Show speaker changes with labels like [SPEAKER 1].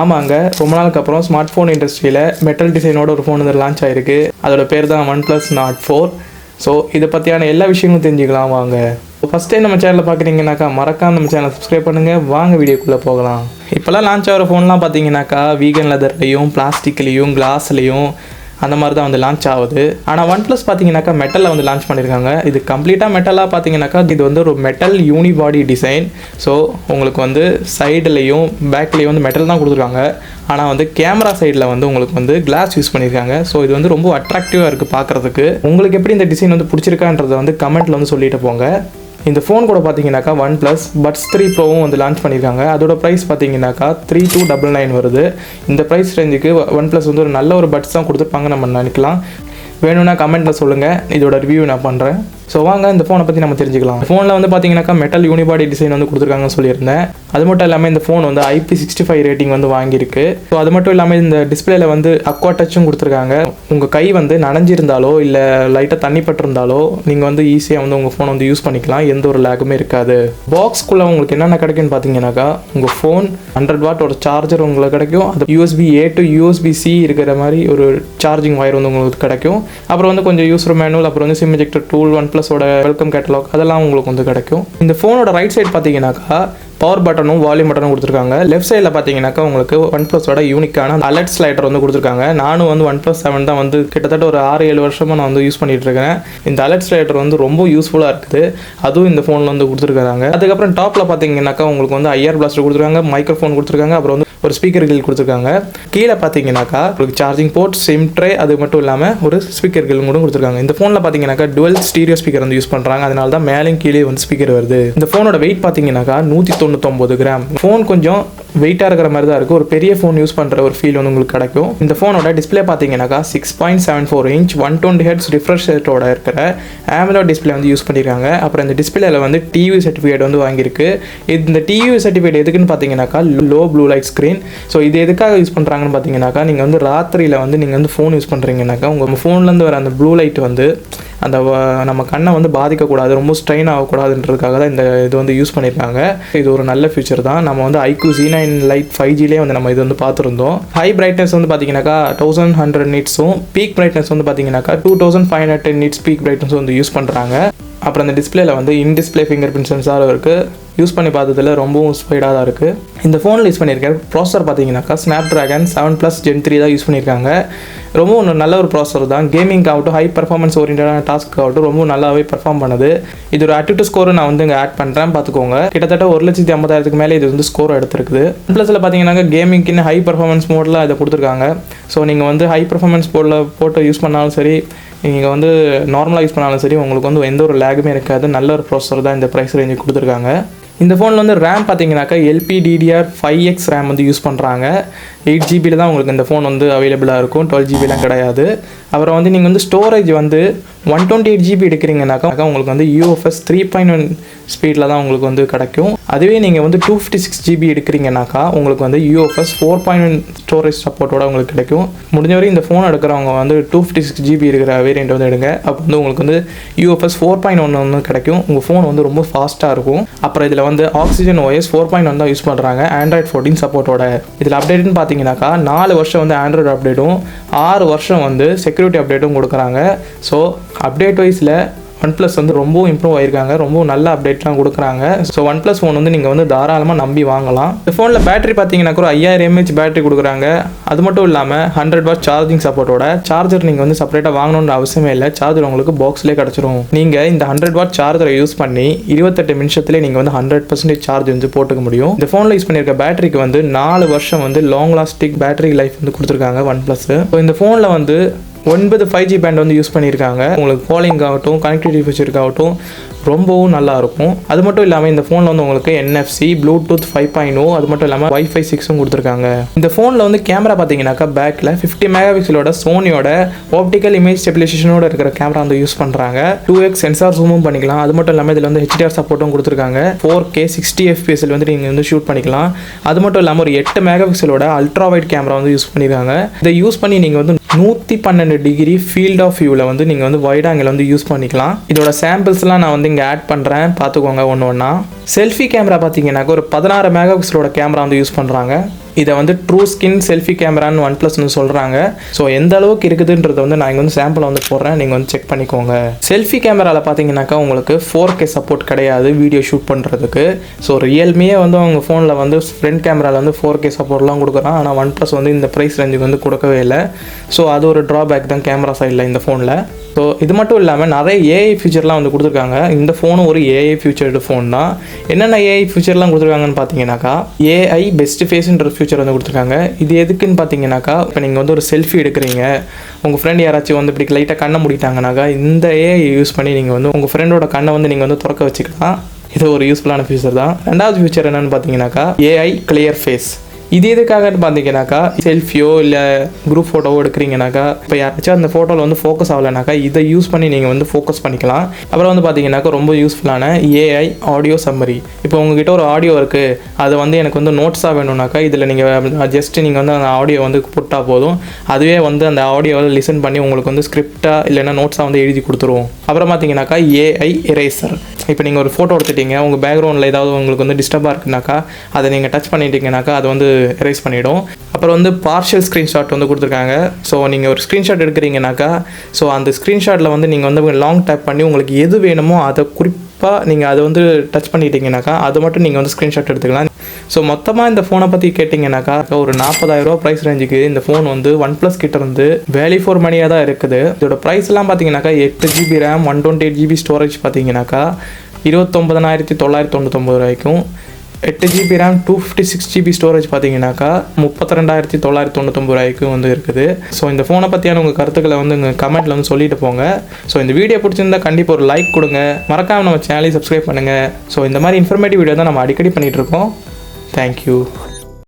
[SPEAKER 1] ஆமாங்க ரொம்ப நாளுக்கு அப்புறம் ஸ்மார்ட் ஃபோன் இண்டஸ்ட்ரியில் மெட்டல் டிசைனோட ஒரு ஃபோன் வந்து லான்ச் ஆயிருக்கு. அதோட பேர் தான் one plus Nord four so இதை பற்றியான எல்லா விஷயங்களும் தெரிஞ்சுக்கலாம் வாங்க. ஃபஸ்ட் டைம் நம்ம சேனலில் பார்க்குறீங்கனாக்கா மறக்காம நம்ம சேனலை சப்ஸ்கிரைப் பண்ணுங்கள் வாங்க வீடியோக்குள்ளே போகலாம். இப்போல்லாம் லான்ச் ஆகிற ஃபோன்லாம் பார்த்தீங்கன்னாக்கா வீகன் லெதர்லேயும் பிளாஸ்டிக்லேயும் கிளாஸ்லேயும் அந்த மாதிரி தான் வந்து லான்ச் ஆகுது. ஆனால் ஒன் ப்ளஸ் பார்த்தீங்கன்னாக்கா மெட்டலில் வந்து லான்ச் பண்ணியிருக்காங்க. இது கம்ப்ளீட்டாக மெட்டலாக பார்த்தீங்கன்னாக்கா இது வந்து ஒரு மெட்டல் யூனிபாடி டிசைன் ஸோ உங்களுக்கு வந்து சைடுலேயும் பேக்லேயும் வந்து மெட்டல் தான் கொடுத்துருக்காங்க. ஆனால் வந்து கேமரா சைடில் வந்து உங்களுக்கு வந்து கிளாஸ் யூஸ் பண்ணியிருக்காங்க. ஸோ இது வந்து ரொம்ப அட்ராக்டிவாக இருக்குது பார்க்குறதுக்கு. உங்களுக்கு எப்படி இந்த டிசைன் வந்து பிடிச்சிருக்கான்றதை வந்து கமெண்ட்டில் வந்து சொல்லிட்டு போங்க. இந்த ஃபோன் கூட பார்த்தீங்கன்னாக்கா ஒன் ப்ளஸ் பட்ஸ் த்ரீ ப்ரோவும் வந்து லான்ச் பண்ணியிருக்காங்க அதோட ப்ரைஸ் பார்த்தீங்கன்னாக்கா த்ரீ டூ டபுள் நைன் வருது. இந்த ப்ரைஸ் ரேஞ்சுக்கு ஒன் ப்ளஸ் வந்து ஒரு நல்ல ஒரு பட்ஸ் தான் கொடுத்துருப்பாங்க நம்ம நினைக்கலாம். வேணும்னா கமெண்ட்டில் சொல்லுங்கள் இதோட ரிவ்யூ நான் பண்ணுறேன் ஸோ வாங்க இந்த ஃபோனை பற்றி நம்ம தெரிஞ்சுக்கலாம். ஃபோனில் வந்து பார்த்தீங்கன்னாக்கா மெட்டல் யூனிபாடி டிசைன் வந்து கொடுத்துருக்காங்கன்னு சொல்லியிருந்தேன். அது மட்டும் இல்லாமல் இந்த ஃபோன் வந்து ஐபி சிக்ஸ்டி ஃபைவ் ரேட்டிங் வந்து வாங்கியிருக்கு. ஸோ அது மட்டும் இல்லாமல் இந்த டிஸ்பிளேல வந்து அக்வா டச்சும் கொடுத்துருக்காங்க. உங்கள் கை வந்து நனைஞ்சிருந்தாலோ இல்லை லைட்டாக தண்ணி பட்டிருந்தாலோ நீங்கள் வந்து ஈஸியாக வந்து உங்கள் ஃபோன் வந்து யூஸ் பண்ணிக்கலாம். எந்த ஒரு லேக்குமே இருக்காது. பாக்ஸ்க்குள்ளே உங்களுக்கு என்னென்ன கிடைக்குன்னு பார்த்தீங்கன்னாக்கா உங்கள் ஃபோன் ஹண்ட்ரட் வாட் ஒரு சார்ஜர் உங்களுக்கு கிடைக்கும். அது USB A to USB C இருக்கிற மாதிரி ஒரு சார்ஜிங் வயர் வந்து உங்களுக்கு கிடைக்கும். அப்புறம் வந்து கொஞ்சம் யூஸர் மேனுவல் அப்புறம் வந்து சிம் எஜெக்டர் டூல் ஒன் ப்ளஸோட வெல்கம் கேட்டலாக் அதெல்லாம் உங்களுக்கு வந்து கிடைக்கும். இந்த ஃபோனோட ரைட் சைடு பார்த்தீங்கன்னாக்கா பவர் பட்டனும் வால்யூம் பட்டனும் கொடுத்துருக்காங்க. லெஃப்ட் சைடில் பார்த்தீங்கன்னாக்கா உங்களுக்கு ஒன் ப்ளஸோட யூனிக்கான அலர்ட் ஸ்லைடர் வந்து கொடுத்துருக்காங்க. நானும் வந்து ஒன் ப்ளஸ் செவன் தான் வந்து கிட்டத்தட்ட ஒரு ஆறு ஏழு வருஷமாக நான் வந்து யூஸ் பண்ணிட்டு இருக்கேன் இந்த அலர்ட் ஸ்லைடர் வந்து ரொம்ப யூஸ்ஃபுல்லாக இருக்குது. அதுவும் இந்த ஃபோனில் வந்து கொடுத்துருக்காங்க அதுக்கப்புறம் டாப்பில் பார்த்தீங்கன்னாக்கா உங்களுக்கு வந்து ஐஆர் பிளாஸ்டர் கொடுத்துருக்காங்க மைக்ரோஃபோன் கொடுத்துருக்காங்க அப்புறம் வந்து ஒரு ஸ்பீக்கர் கில் கொடுத்துருக்காங்க. கீழே பார்த்தீங்கன்னாக்கா உங்களுக்கு சார்ஜிங் போர்ட் சிம் ட்ரே அது மட்டும் இல்லாமல் ஒரு ஸ்பீக்கர் கில் கூட கொடுத்துருக்காங்க. இந்த ஃபோனில் பார்த்தீங்கன்னாக்கா டுவெல் ஸ்டீரியோ ஸ்பீக்கர் வந்து யூஸ் பண்ணுறாங்க அதனால தான் மேலேயும் கீழே வந்து ஸ்பீக்கர் வருது. இந்த ஃபோனோட வெயிட் பார்த்தீங்கன்னாக்கா நூற்றி தொண்ணூத்தொம்பது கிராம் ஃபோன் கொஞ்சம் வெயிட்டாக இருக்கிற மாதிரி தான் இருக்குது ஒரு பெரிய ஃபோன் யூஸ் பண்ணுற ஒரு ஃபீல் வந்து உங்களுக்கு கிடைக்கும். இந்த ஃபோனோட டிஸ்பிளே பார்த்தீங்கன்னாக்கா six point seven four inch one twenty hertz refresh ரேட்டோட இருக்கிற ஆமலோ டிஸ்பிளே வந்து யூஸ் பண்ணியிருக்காங்க அப்புறம் இந்த டிஸ்பிளேல வந்து டிவி சர்டிஃபிகேட் வந்து வாங்கியிருக்கு. இந்த டிவி சர்டிஃபிகேட் எதுக்குன்னு பார்த்தீங்கன்னாக்கா low blue light screen so இது எதுக்காக யூஸ் பண்ணுறாங்கன்னு பார்த்தீங்கன்னாக்கா நீங்கள் வந்து ராத்திரியில் வந்து நீங்கள் வந்து ஃபோன் யூஸ் பண்ணுறீங்கன்னாக்கா உங்கள் ஃபோன்லேருந்து வர அந்த ப்ளூ லைட் வந்து அந்த நம்ம கண்ணை வந்து பாதிக்கக்கூடாது ரொம்ப ஸ்ட்ரெயின் ஆகக்கூடாதுன்றதுக்காக தான் இந்த இது வந்து யூஸ் பண்ணியிருக்காங்க. இது ஒரு நல்ல ஃபியூச்சர் தான். நம்ம வந்து iQOO Z nine lite five ஜிலே வந்து நம்ம இது வந்து பார்த்துருந்தோம். ஹை பிரைட்னஸ் வந்து பார்த்தீங்கன்னாக்கா தௌசண்ட் ஹண்ட்ரட் நிட்ஸும் பீக் பிரைட்னஸ் வந்து பார்த்தீங்கன்னாக்கா two thousand five hundred ten nits peak brightness வந்து யூஸ் பண்ணுறாங்க அப்புறம் அந்த டிஸ்பிளேல வந்து இன் டிஸ்பிளே ஃபிங்கர் பிரிண்ட் சென்சாரும் இருக்குது யூஸ் பண்ணி பார்த்ததுல ரொம்பவும் ஸ்பைடாக தான் இருக்குது இந்த ஃபோனில் யூஸ் பண்ணியிருக்கேன் ப்ராசர் பார்த்தீங்கன்னாக்கா Snapdragon seven plus gen three தான் யூஸ் பண்ணியிருக்காங்க. ரொம்ப ஒன்று நல்ல ஒரு ப்ராசர் தான். கேமிங்க்கு ஆகட்டும் ஹை பர்ஃபார்மன்ஸ் ஓரியன்டான டாஸ்க்கு ஆகட்டும் ரொம்ப நல்லாவே பெர்ஃபார்ம் பண்ணுது. இது ஒரு ஆட்டிடியூட் ஸ்கோர் நான் வந்து இங்கே ஆட் பண்ணுறேன் பார்த்துக்கோங்க கிட்டத்தட்ட ஒரு லட்சத்தி ஐம்பதாயிரத்துக்கு மேலே இது வந்து ஸ்கோர் எடுத்திருக்குது. ப்ளஸில் பார்த்தீங்கன்னா கேமிங்க்குன்னு ஹை பர்ஃபார்மன்ஸ் மோடில் இதை கொடுத்துருக்காங்க. ஸோ நீங்கள் வந்து ஹை பர்ஃபார்மன்ஸ் போர்டில் போட்டு யூஸ் பண்ணாலும் சரி நீங்கள் வந்து நார்மலாக யூஸ் பண்ணாலும் சரி உங்களுக்கு வந்து எந்த ஒரு லேகுமே இருக்காது. நல்ல ஒரு ப்ராசஸர் தான் இந்த ப்ரைஸ் ரேஞ்சு கொடுத்துருக்காங்க. இந்த ஃபோனில் வந்து ரேம் பார்த்தீங்கன்னாக்கா எல்பிடிடிஆர் ஃபைவ் எக்ஸ் ரேம் வந்து யூஸ் பண்ணுறாங்க எயிட் ஜிபியில் தான் உங்களுக்கு இந்த ஃபோன் வந்து அவைலபிளாக இருக்கும். டுவெல் ஜிபிலாம் கிடையாது. அப்புறம் வந்து நீங்கள் வந்து ஸ்டோரேஜ் வந்து ஒன் டுவெண்ட்டி எயிட் ஜிபி எடுக்கிறீங்கனாக்கா உங்களுக்கு வந்து யூஎஃப்எஸ் த்ரீ பாயிண்ட் ஒன் ஸ்பீடில் தான் உங்களுக்கு வந்து கிடைக்கும். அதுவே நீங்கள் வந்து டூ ஃபிஃப்டி சிக்ஸ் ஜிபி எடுக்கிறீங்கனாக்கா உங்களுக்கு வந்து UFS four point one storage சப்போர்ட்டோட உங்களுக்கு கிடைக்கும். முடிஞ்ச வரை இந்த ஃபோன் எடுக்கிறவங்க வந்து டூ ஃபிஃப்டி சிக்ஸ் ஜிபி இருக்கிற வேரியண்ட் வந்து எடுங்க. அப்போ வந்து உங்களுக்கு வந்து யூஎஃப்எஸ் ஃபோர் பாயிண்ட் ஒன் வந்து கிடைக்கும். உங்கள் ஃபோன் வந்து ரொம்ப ஃபாஸ்ட்டாக இருக்கும். அப்புறம் இதில் வந்து Oxygen OS four point one தான் யூஸ் பண்ணுறாங்க ஆண்ட்ராய்ட் ஃபோர்டீன் சப்போர்ட்டோட இதில் அப்டேட்னு பார்த்தீங்கன்னா பார்த்தீங்கன்னாக்கா நாலு வருஷம் வந்து ஆண்ட்ராய்டு அப்டேட்டும் ஆறு வருஷம் வந்து செக்யூரிட்டி அப்டேட்டும் கொடுக்குறாங்க. ஸோ அப்டேட் வைஸில் ஒன் ப்ளஸ் வந்து ரொம்ப இம்ப்ரூவ் ஆயிருக்காங்க. ரொம்ப நல்ல அப்டேட்லாம் கொடுக்குறாங்க. ஸோ ஒன் ப்ளஸ் ஃபோன் வந்து நீங்கள் வந்து தாராளமாக நம்பி வாங்கலாம். இந்த ஃபோனில் பேட்டரி பார்த்தீங்கன்னா கூட ஐயாயிரம் எம்ஏஹெச் பேட்டரி கொடுக்குறாங்க. அது மட்டும் இல்லாமல் ஹண்ட்ரட் வாட் சார்ஜிங் சப்போர்ட்டோட சார்ஜர் நீங்கள் வந்து செப்பரேட்டாக வாங்கணுன்ற அவசியமே இல்லை. சார்ஜர் உங்களுக்கு பாக்ஸ்லேயே கிடச்சிரும். நீங்கள் இந்த ஹண்ட்ரட் வாட் சார்ஜரை யூஸ் பண்ணி இருபத்தெட்டு நிமிஷத்துலேயே நீங்கள் வந்து ஹண்ட்ரட் பர்சன்டேஜ் சார்ஜ் வந்து போட்டுக்க முடியும். இந்த ஃபோனில் யூஸ் பண்ணியிருக்க பேட்டரிக்கு வந்து நாலு வருஷம் வந்து லாங் லாஸ்டிக் பேட்டரி லைஃப் வந்து கொடுத்துருக்காங்க ஒன் ப்ளஸ் ஸோ இந்த ஃபோனில் வந்து ஒன்பது ஃபைவ் ஜி பேண்ட் வந்து யூஸ் பண்ணியிருக்காங்க. உங்களுக்கு காலிங் ஆகட்டும் கனெக்டிவிட்டி ஃபீச்சருக்காகட்டும் ரொம்பவும் நல்லா இருக்கும். அது மட்டும் இல்லாமல் இந்த ஃபோனில் வந்து உங்களுக்கு NFC bluetooth five point O அது மட்டும் இல்லாமல் வைஃபை சிக்ஸும் கொடுத்துருக்காங்க. இந்த ஃபோனில் வந்து கேமரா பார்த்தீங்கன்னாக்கா பேக்கில் ஃபிஃப்டி மெகா பிக்சலோட சோனியோட ஆப்டிக்கல் இமேஜ் ஸ்டெபிலைசேஷனோட இருக்கிற கேமரா வந்து யூஸ் பண்ணுறாங்க டூ எக்ஸ் சென்சார் ஜூமும் பண்ணிக்கலாம். அது மட்டும் இல்லாமல் இதில் வந்து ஹெச்டிஆர் சப்போர்ட்டும் கொடுத்துருக்காங்க. ஃபோர் கே சிக்ஸ்டி எஃபிஎஸ்எல் வந்து நீங்கள் வந்து ஷூட் பண்ணிக்கலாம். அது மட்டும் இல்லாமல் ஒரு எட்டு மெகா பிக்சலோட அல்ட்ரா வைட் கேமரா வந்து யூஸ் பண்ணியிருக்காங்க இதை யூஸ் பண்ணி நீங்கள் வந்து நூற்றி பன்னெண்டு டிகிரி ஃபீல்ட் ஆஃப் வியூவில் வந்து நீங்கள் வந்து வைட் ஆங்கிள் வந்து யூஸ் பண்ணிக்கலாம். இதோட சாம்பிள்ஸ்லாம் நான் வந்து இங்கே ஆட் பண்ணுறேன் பார்த்துக்கோங்க ஒன்று ஒன்றா செல்ஃபி கேமரா பார்த்தீங்கன்னாக்கா ஒரு பதினாறு மெகா பிக்சலோட கேமரா வந்து யூஸ் பண்ணுறாங்க இதை வந்து ட்ரூ ஸ்கின் செல்ஃபி கேமரான்னு ஒன் ப்ளஸ்னு சொல்கிறாங்க ஸோ எந்த அளவுக்கு இருக்குதுன்றத வந்து நான் இங்கே வந்து சாம்பிளை வந்து போடுறேன். நீங்கள் வந்து செக் பண்ணிக்கோங்க. செல்ஃபி கேமராவில் பார்த்தீங்கன்னாக்கா உங்களுக்கு ஃபோர் கே சப்போர்ட் கிடையாது வீடியோ ஷூட் பண்ணுறதுக்கு ஸோ ரியல்மியே வந்து அவங்க ஃபோனில் வந்து ஃப்ரண்ட் கேமராவில் வந்து ஃபோர் கே சப்போர்ட்லாம் கொடுக்குறான். ஆனால் ஒன் ப்ளஸ் வந்து இந்த ப்ரைஸ் ரேஞ்சுக்கு வந்து கொடுக்கவே இல்லை. ஸோ அது ஒரு ட்ராபேக் தான் கேமரா சைடில் இந்த ஃபோனில் ஸோ இது மட்டும் இல்லாமல் நிறைய ஏஐ ஃபியூச்சர்லாம் வந்து கொடுத்துருக்காங்க. இந்த ஃபோனும் ஒரு ஏஐ ஃபியூச்சர்டு ஃபோன் தான். என்னென்ன ஏஐ ஃபியூச்சர்லாம் கொடுத்துருக்காங்கன்னு பார்த்தீங்கன்னாக்கா ஏஐ பெஸ்ட் ஃபேஸ்ன்ற ஃபியூச்சர் வந்து கொடுத்துருக்காங்க. இது எதுக்குன்னு பார்த்தீங்கன்னாக்கா இப்போ நீங்கள் வந்து ஒரு செல்ஃபி எடுக்கிறீங்க. உங்கள் ஃப்ரெண்ட் யாராச்சும் வந்து இப்படி லைட்டாக கண்ணை மூடிட்டாங்கனாக்கா இந்த ஏஐ யூஸ் பண்ணி நீங்கள் வந்து உங்கள் ஃப்ரெண்டோட கண்ணை வந்து நீங்கள் வந்து திறக்க வச்சுக்கலாம். இது ஒரு யூஸ்ஃபுல்லான ஃபியூச்சர் தான். ரெண்டாவது ஃபியூச்சர் என்னென்னு பார்த்தீங்கன்னாக்கா ஏஐ கிளியர் ஃபேஸ் இது எதுக்காகன்னு பார்த்தீங்கன்னாக்கா செல்ஃபியோ இல்லை குரூப் ஃபோட்டோவோ எடுக்கிறீங்கனாக்கா இப்போ யாராச்சும் அந்த ஃபோட்டோவில் வந்து ஃபோக்கஸ் ஆகலைனாக்கா இதை யூஸ் பண்ணி நீங்கள் வந்து ஃபோக்கஸ் பண்ணிக்கலாம். அப்புறம் வந்து பார்த்தீங்கன்னாக்கா ரொம்ப யூஸ்ஃபுல்லான ஏஐ ஆடியோ சம்மரி இப்போ உங்ககிட்ட ஒரு ஆடியோ இருக்குது அது வந்து எனக்கு வந்து நோட்ஸாக வேணும்னாக்கா இதில் நீங்கள் ஜஸ்ட் நீங்கள் வந்து அந்த ஆடியோ வந்து போட்டால் போதும். அதுவே வந்து அந்த ஆடியோவை லிசன் பண்ணி உங்களுக்கு வந்து ஸ்கிரிப்டாக இல்லைன்னா நோட்ஸாக வந்து எழுதி கொடுத்துருவோம் அப்புறம் பார்த்தீங்கன்னாக்கா ஏஐ இரேசர் இப்போ நீங்கள் ஒரு ஃபோட்டோ எடுத்துட்டீங்க உங்கள் பேக்ரவுண்டில் ஏதாவது உங்களுக்கு வந்து டிஸ்டர்பாக இருக்குனாக்கா அதை நீங்கள் டச் பண்ணிட்டீங்கனாக்கா அது வந்து எரேஸ் பண்ணிவிடும் அப்புறம் வந்து பார்ஷியல் ஸ்க்ரீன்ஷாட் வந்து கொடுத்துருக்காங்க. ஸோ நீங்கள் ஒரு ஸ்க்ரீன்ஷாட் எடுக்கிறீங்கனாக்கா ஸோ அந்த ஸ்க்ரீன்ஷாட்டில் வந்து நீங்கள் வந்து லாங் டேப் பண்ணி உங்களுக்கு எது வேணுமோ அதை குறிப்பாக நீங்கள் அதை வந்து டச் பண்ணிட்டீங்கனாக்கா அது மட்டும் நீங்கள் வந்து ஸ்க்ரீன்ஷாட் எடுத்துக்கலாம். ஸோ மொத்தமாக இந்த ஃபோனை பற்றி கேட்டிங்கனாக்கா ஒரு நாற்பதாயிரரூவா ப்ரைஸ் ரேஞ்சுக்கு இந்த ஃபோன் வந்து ஒன் ப்ளஸ் கிட்ட இருந்து வேலி ஃபோர் மணியாக தான் இருக்குது. இதோட ப்ரைஸ்லாம் பார்த்தீங்கன்னாக்கா எட்டு GB RAM one twenty eight GB storage பார்த்தீங்கன்னாக்கா இருபத்தொம்பதனாயிரத்தி தொள்ளாயிரத்தி தொண்ணூத்தொம்பது ரூபாய்க்கும் எட்டு GB RAM two fifty six GB storage பார்த்தீங்கன்னாக்கா முப்பத்தி ரெண்டாயிரத்தி தொள்ளாயிரத்தி தொண்ணூத்தொம்பது ரூபாய்க்கும் வந்து இருக்குது. ஸோ இந்த ஃபோனை பற்றியான உங்கள் கருத்துக்களை வந்து உங்கள் கமெண்ட்டில் வந்து சொல்லிட்டு போங்க. ஸோ இந்த வீடியோ பிடிச்சிருந்தா கண்டிப்பாக ஒரு லைக் கொடுங்க. மறக்காமல் நம்ம சேனலையும் சப்ஸ்கிரைப் பண்ணுங்கள் ஸோ இந்த மாதிரி இன்ஃபர்மேட்டிவ் வீடியோ தான் நம்ம அடிக்கடி பண்ணிகிட்டு இருக்கோம் தேங்க்யூ